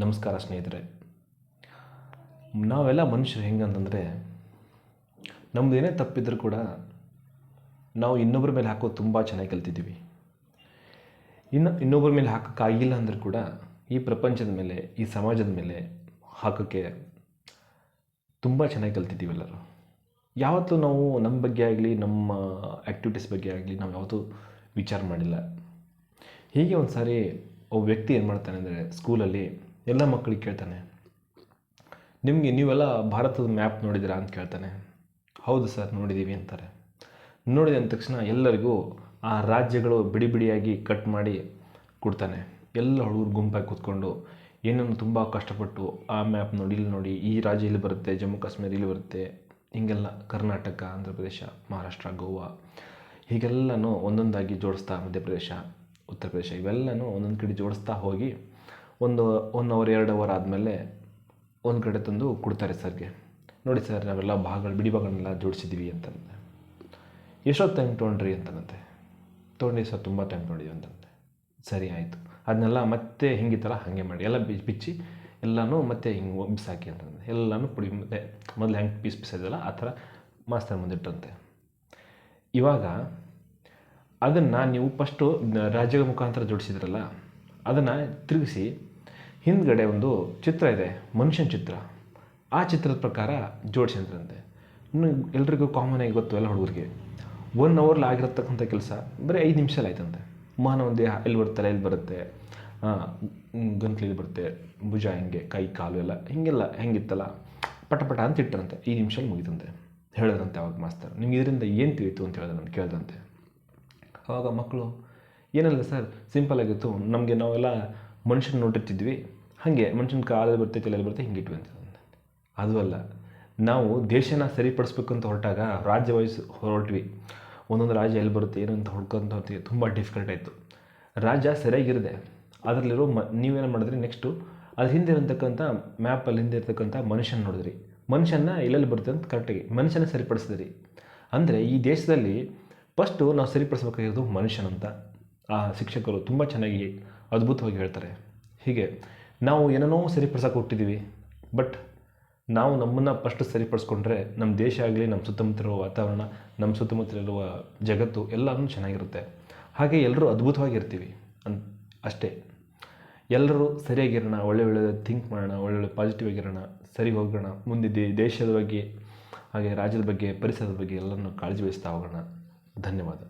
ನಮಸ್ಕಾರ ಸ್ನೇಹಿತರೆ. ನಾವೆಲ್ಲ ಮನುಷ್ಯರು ಹೆಂಗಂತಂದರೆ ನಮ್ದು ಏನೇ ತಪ್ಪಿದ್ರೂ ಕೂಡ ನಾವು ಇನ್ನೊಬ್ಬರ ಮೇಲೆ ಹಾಕೋದು ತುಂಬ ಚೆನ್ನಾಗಿ ಕಲ್ತಿದ್ದೀವಿ. ಇನ್ನು ಇನ್ನೊಬ್ಬರ ಮೇಲೆ ಹಾಕೋಕ್ಕಾಗಿಲ್ಲ ಅಂದರೂ ಕೂಡ ಈ ಪ್ರಪಂಚದ ಮೇಲೆ, ಈ ಸಮಾಜದ ಮೇಲೆ ಹಾಕೋಕ್ಕೆ ತುಂಬ ಚೆನ್ನಾಗಿ ಕಲ್ತಿದ್ದೀವಿ ಎಲ್ಲರೂ. ಯಾವತ್ತೂ ನಾವು ನಮ್ಮ ಬಗ್ಗೆ ಆಗಲಿ, ನಮ್ಮ ಆ್ಯಕ್ಟಿವಿಟೀಸ್ ಬಗ್ಗೆ ಆಗಲಿ ನಾವು ಯಾವತ್ತೂ ವಿಚಾರ ಮಾಡಿಲ್ಲ. ಹೀಗೆ ಒಂದು ಸಾರಿ ಒಬ್ಬ ವ್ಯಕ್ತಿ ಏನು ಮಾಡ್ತಾನೆ ಅಂದರೆ ಸ್ಕೂಲಲ್ಲಿ ಎಲ್ಲ ಮಕ್ಕಳಿಗೆ ಕೇಳ್ತಾನೆ. ನಿಮಗೆ ನೀವೆಲ್ಲ ಭಾರತದ ಮ್ಯಾಪ್ ನೋಡಿದ್ದೀರಾ ಅಂತ ಕೇಳ್ತಾನೆ. ಹೌದು ಸರ್, ನೋಡಿದ್ದೀವಿ ಅಂತಾರೆ. ನೋಡಿದ ಅಂದ ತಕ್ಷಣ ಎಲ್ಲರಿಗೂ ಆ ರಾಜ್ಯಗಳು ಬಿಡಿ ಬಿಡಿಯಾಗಿ ಕಟ್ ಮಾಡಿ ಕೊಡ್ತಾನೆ. ಎಲ್ಲ ಹುಡುಗರು ಗುಂಪಾಗಿ ಕೂತ್ಕೊಂಡು ಏನನ್ನು ತುಂಬ ಕಷ್ಟಪಟ್ಟು ಆ ಮ್ಯಾಪ್ ನೋಡಿ, ಇಲ್ಲಿ ನೋಡಿ, ಈ ರಾಜ್ಯ ಇಲ್ಲಿ ಬರುತ್ತೆ, ಜಮ್ಮು ಕಾಶ್ಮೀರ ಇಲ್ಲಿ ಬರುತ್ತೆ, ಹೀಗೆಲ್ಲ ಕರ್ನಾಟಕ ಆಂಧ್ರ ಪ್ರದೇಶ ಮಹಾರಾಷ್ಟ್ರ, ಗೋವಾ, ಹೀಗೆಲ್ಲನೂ ಒಂದೊಂದಾಗಿ ಜೋಡಿಸ್ತಾ ಮಧ್ಯಪ್ರದೇಶ ಉತ್ತರ ಪ್ರದೇಶ ಇವೆಲ್ಲನೂ ಒಂದೊಂದು ಕಡೆ ಜೋಡಿಸ್ತಾ ಹೋಗಿ ಒಂದು ಒನ್ ಅವರ್ ಎರಡು ಅವರ್ ಆದಮೇಲೆ ಒಂದು ಕಡೆ ತಂದು ಕೊಡ್ತಾರೆ ಸರ್ಗೆ. ನೋಡಿ ಸರ್, ನಾವೆಲ್ಲ ಭಾಗಗಳು, ಬಿಡಿ ಭಾಗಗಳನ್ನೆಲ್ಲ ಜೋಡಿಸಿದ್ದೀವಿ ಅಂತಂದೆ ಎಷ್ಟೊತ್ತು ಟೈಮ್ ತೊಗೊಂಡ್ರಿ ಅಂತನಂತೆ ತೊಗೊಂಡು ಸರ್, ತುಂಬ ಟೈಮ್ ತೊಗೊಂಡಿದ್ದೀವಿ ಅಂತಂತೆ. ಸರಿ, ಆಯಿತು. ಅದನ್ನೆಲ್ಲ ಮತ್ತೆ ಹಿಂಗಿತ್ತಲ್ಲ ಹಾಗೆ ಮಾಡಿ, ಎಲ್ಲ ಬಿ ಬಿಚ್ಚಿ ಎಲ್ಲನೂ ಮತ್ತೆ ಹಿಂಗೆ ಬಿಸಾಕಿ ಅಂತಂದೆ ಎಲ್ಲನೂ ಪುಡಿ, ಮತ್ತೆ ಮೊದಲು ಹೆಂಗೆ ಪೀಸ್ ಬಿಸಾಯಿದಲ್ಲ ಆ ಥರ ಮಾಸ್ತರ್ ಮುಂದಿಟ್ಟಂತೆ ಇವಾಗ ಅದನ್ನು ನೀವು ಫಸ್ಟು ರಾಜ್ಯದ ಮುಖಾಂತರ ಜೋಡಿಸಿದ್ರಲ್ಲ, ಅದನ್ನು ತಿರುಗಿಸಿ ಹಿಂದ್ಗಡೆ ಒಂದು ಚಿತ್ರ ಇದೆ, ಮನುಷ್ಯನ ಚಿತ್ರ. ಆ ಚಿತ್ರದ ಪ್ರಕಾರ ಜೋಡಿಸಿದ್ರಂತೆ. ಇನ್ನು ಎಲ್ರಿಗೂ ಕಾಮನ್ ಆಗಿ ಗೊತ್ತು ಎಲ್ಲ ಹುಡುಗರಿಗೆ. ಒನ್ ಅವರ್ಲಿ ಆಗಿರತಕ್ಕಂಥ ಕೆಲಸ, ಬರೀ ಐದು ನಿಮಿಷ ಆಯ್ತಂತೆ. ಮಾನವ ದೇಹ, ಎಲ್ಲಿ ಬರುತ್ತೆ ಎಲ್ಲಿ ಬರುತ್ತೆ? ಗಂಟ್ಲು ಇಲ್ಲಿ ಬರುತ್ತೆ? ಭುಜ ಹಿಂಗೆ? ಕೈ, ಕಾಲು ಎಲ್ಲ ಹಿಂಗೆಲ್ಲ ಹೆಂಗಿತ್ತಲ್ಲ? ಪಟ ಪಟ ಅಂತ ಇಟ್ಟರಂತೆ. ಈ ನಿಮಿಷದಲ್ಲಿ ಮುಗಿತಂತೆ. ಹೇಳಿದ್ರಂತೆ ಅವಾಗ ಮಾಸ್ತರ್. ನಿಮ್ಗೆ ಇದರಿಂದ ಏನು ತಿಳಿಯಿತು ಅಂತ ಹೇಳ್ದನ ಕೇಳ್ದಂತೆ. ಅವಾಗ ಮಕ್ಕಳು, ಏನಲ್ಲ ಸರ್ ಸಿಂಪಲ್ ಆಗಿತ್ತು. ನಮಗೆ ನಾವೆಲ್ಲ ಮನುಷ್ಯನ ನೋಡಿರ್ತಿದ್ವಿ ಹಾಗೆ ಮನುಷ್ಯನ ಕಾಲಲ್ಲಿ ಬರ್ತೈತೆ, ತಲೆಯಲ್ಲಿ ಬರುತ್ತೆ, ಹಿಂಗೆ ಇಟ್ವಿ ಅಂತ. ಅದು ಅಲ್ಲ. ನಾವು ದೇಶನ ಸರಿಪಡಿಸ್ಬೇಕು ಅಂತ ಹೊರಟಾಗ ರಾಜ್ಯ ವಯಸ್ಸು ಹೊರಟ್ವಿ. ಒಂದೊಂದು ರಾಜ್ಯ ಎಲ್ಲಿ ಬರುತ್ತೆ ಏನು ಅಂತ ಹುಡ್ಕೊಂತ ಹೋಗ್ತೀವಿ ತುಂಬ ಡಿಫಿಕಲ್ಟ್ ಆಯಿತು. ರಾಜ್ಯ ಸರಿಯಾಗಿರದೆ ಅದರಲ್ಲಿರೋ ಮ, ನೀವೇನು ಮಾಡಿದ್ರಿ? ನೆಕ್ಸ್ಟು ಅದ್ರ ಹಿಂದೆ ಇರತಕ್ಕಂಥ ಮ್ಯಾಪಲ್ಲಿ ಹಿಂದೆ ಇರ್ತಕ್ಕಂಥ ಮನುಷ್ಯನ ನೋಡಿದ್ರಿ. ಮನುಷ್ಯನ ಎಲ್ಲೆಲ್ಲಿ ಬರುತ್ತೆ ಅಂತ ಕರೆಕ್ಟಾಗಿ ಮನುಷ್ಯನ ಸರಿಪಡಿಸಿದ್ರಿ. ಅಂದರೆ ಈ ದೇಶದಲ್ಲಿ ಫಸ್ಟು ನಾವು ಸರಿಪಡಿಸ್ಬೇಕಾಗಿರೋದು ಮನುಷ್ಯನಂತ. ಆ ಶಿಕ್ಷಕರು ತುಂಬ ಚೆನ್ನಾಗಿ ಅದ್ಭುತವಾಗಿ ಹೇಳ್ತಾರೆ. ಹೀಗೆ, ನಾವು ಏನೇನೋ ಸರಿಪಡಿಸೋಕೆ ಹುಟ್ಟಿದ್ದೀವಿ ಬಟ್ ನಾವು ನಮ್ಮನ್ನು ಫಸ್ಟ್ ಸರಿಪಡಿಸ್ಕೊಂಡ್ರೆ ನಮ್ಮ ದೇಶ ಆಗಲಿ ನಮ್ಮ ಸುತ್ತಮುತ್ತ ಇರುವ ವಾತಾವರಣ ನಮ್ಮ ಸುತ್ತಮುತ್ತ ಇರುವ ಜಗತ್ತು ಎಲ್ಲನೂ ಚೆನ್ನಾಗಿರುತ್ತೆ. ಹಾಗೆ ಎಲ್ಲರೂ ಅದ್ಭುತವಾಗಿರ್ತೀವಿ ಅನ್, ಅಷ್ಟೇ. ಎಲ್ಲರೂ ಸರಿಯಾಗಿರೋಣ, ಒಳ್ಳೆ ಒಳ್ಳೆ ಥಿಂಕ್ ಮಾಡೋಣ, ಒಳ್ಳೆ ಪಾಸಿಟಿವ್ ಆಗಿರೋಣ, ಸರಿ ಹೋಗೋಣ, ಮುಂದೆ ದೇಶದ ಬಗ್ಗೆ, ಹಾಗೆ ರಾಜ್ಯದ ಬಗ್ಗೆ, ಪರಿಸರದ ಬಗ್ಗೆ ಎಲ್ಲನೂ ಕಾಳಜಿ ವಹಿಸ್ತಾ ಹೋಗೋಣ. ಧನ್ಯವಾದ.